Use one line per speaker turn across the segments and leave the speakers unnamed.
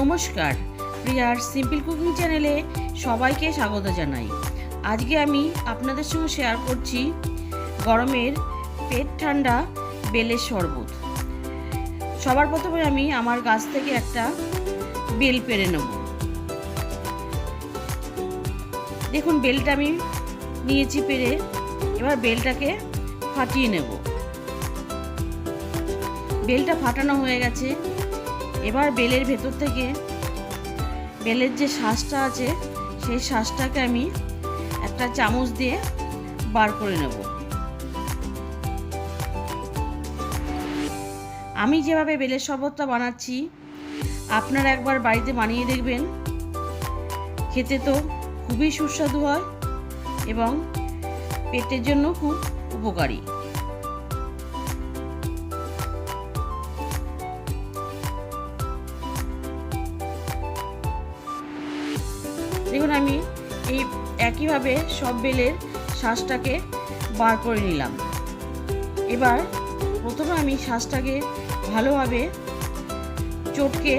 নমস্কার। প্রিয়ার simple cooking চ্যানেলে সবাইকে স্বাগত জানাই। আজকে আমি আপনাদের সঙ্গে শেয়ার করছি গরমের পেট ঠান্ডা, বেলের শরবত। সবার প্রথমে আমি আমার গাছ থেকে একটা বেল পেরে নেব। দেখুন, বেলটা আমি নিয়েছি পেরে। এবার বেলটাকে ফাটিয়ে নেব। বেলটা ফাটানো হয়ে গেছে। এবার বেলের ভেতর থেকে বেলের যে শ্বাসটা আছে, সেই শ্বাসটাকে আমি একটা চামচ দিয়ে বার করে নেব। আমি যেভাবে বেলের শরবতটা বানাচ্ছি, আপনারা একবার বাড়িতে বানিয়ে দেখবেন। খেতে তো খুবই সুস্বাদু হয় এবং পেটের জন্য খুব উপকারী। দেখুন, আমি এই একইভাবে সব বেলের শ্বাসটাকে বার করে নিলাম। এবার প্রথমে আমি শ্বাসটাকে ভালোভাবে চটকে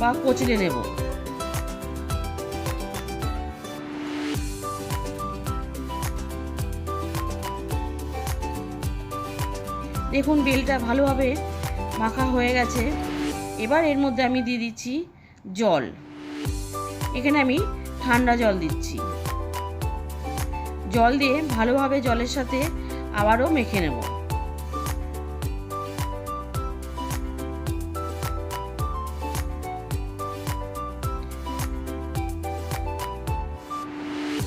বা কচলে নেব। দেখুন, বেলটা ভালোভাবে মাখা হয়ে গেছে। এবার এর মধ্যে আমি দিয়ে দিচ্ছি জল। এখানে আমি ঠান্ডা জল দিচ্ছি। জল দিয়ে ভালোভাবে জলের সাথে আবারও মেখে নেব।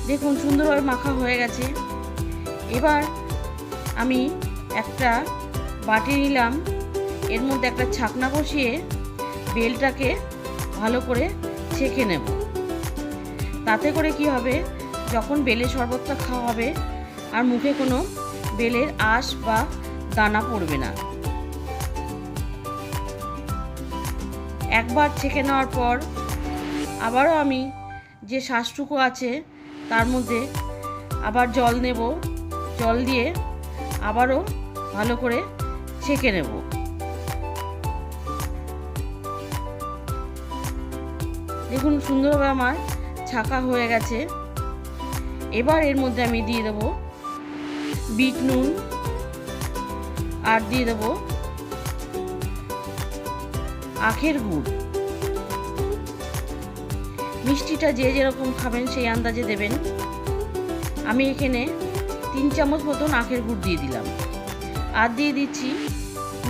দেখুন, সুন্দরভাবে মাখা হয়ে গেছে। এবার আমি একটা বাটি নিলাম। এর মধ্যে একটা ছাকনা বসিয়ে বেলটাকে ভালো করে ছেঁকে নেব। তাতে করে কি হবে? যখন বেলের শরবতটা খাওয়া হবে, আর মুখে কোনো বেলের আঁশ বা দানা পড়বে না। একবার ছেঁকে নেওয়ার পর আবারও আমি যে শ্বাসটুকু আছে, তার মধ্যে আবার জল নেব। জল দিয়ে আবারও ভালো করে ছেঁকে নেব। দেখুন, সুন্দরভাবে আমার ছাকা হয়ে গেছে। এবার এর মধ্যে আমি দিয়ে দেবো বিট নুন আর দিয়ে দেবো আখের গুড়। মিষ্টিটা যে যেরকম খাবেন সেই আন্দাজে দেবেন। আমি এখানে তিন চামচ মতন আখের গুড় দিয়ে দিলাম। আর দিয়ে দিচ্ছি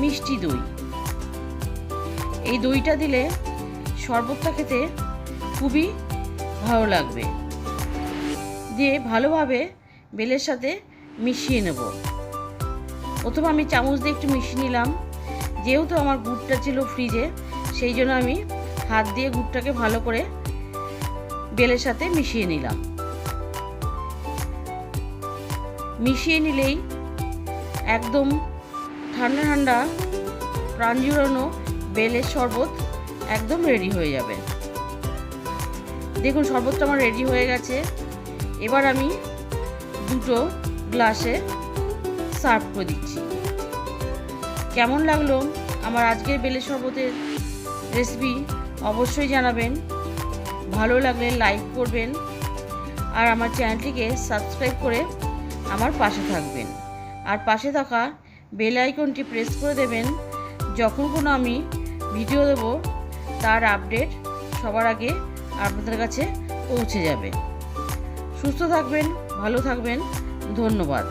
মিষ্টি দই। এই দইটা দিলে শরবতটা খেতে খুবই ভালো লাগবে। দিয়ে ভালোভাবে বেলের সাথে মিশিয়ে নেব। প্রথমে আমি চামচ দিয়ে একটু মিশিয়ে নিলাম। যেহেতু আমার গুড়টা ছিল ফ্রিজে, সেই জন্য আমি হাত দিয়ে গুড়টাকে ভালো করে বেলের সাথে মিশিয়ে নিলাম। মিশিয়ে নিলেই একদম ঠান্ডা ঠান্ডা প্রাণ জুড়ানো বেলের শরবত একদম রেডি হয়ে যাবে। দেখুন, শরবতটা আমার রেডি হয়ে গেছে। এবার আমি দুটো গ্লাসে সার্ভ করে দিচ্ছি। কেমন লাগল আমার আজকের বেলের শরবতের রেসিপি অবশ্যই জানাবেন। ভালো লাগলে লাইক করবেন আর আমার চ্যানেলটিকে সাবস্ক্রাইব করে আমার পাশে থাকবেন। আর পাশে থাকা বেল আইকনটি প্রেস করে দেবেন। যখন কোনো আমি ভিডিও দেব, তার আপডেট সবার আগে আপনাদের কাছে পৌঁছে যাবে। সুস্থ থাকবেন ভালো থাকবেন। ধন্যবাদ।